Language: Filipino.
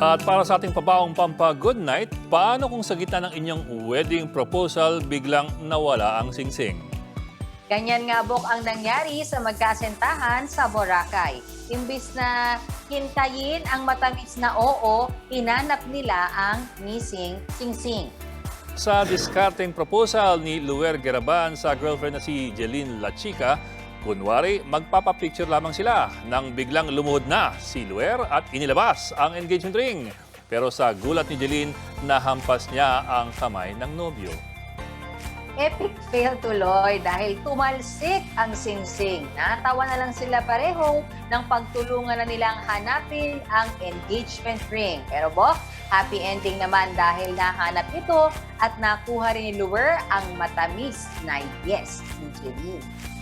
At para sa ating pabaong pampa good night, paano kung sa gitna ng inyong wedding proposal biglang nawala ang singsing? Ganyan nga Bok ang nangyari sa magkasentahan sa Boracay. Imbis na hintayin ang matamis na oo, hinanap nila ang missing singsing. Sa discarding proposal ni Luer Geraban sa girlfriend na si Jeline Lachica, kunwari magpapapicture lamang sila nang biglang lumuhod na si Luer at inilabas ang engagement ring. Pero sa gulat ni Jeline, nahampas niya ang kamay ng nobyo. Epic fail tuloy dahil tumalsik ang singsing. Natawa na lang sila pareho nang pagtulungan na nilang hanapin ang engagement ring. Pero Bok, happy ending naman dahil nahanap ito at nakuha rin ni Luer ang matamis na yes ni Jeline.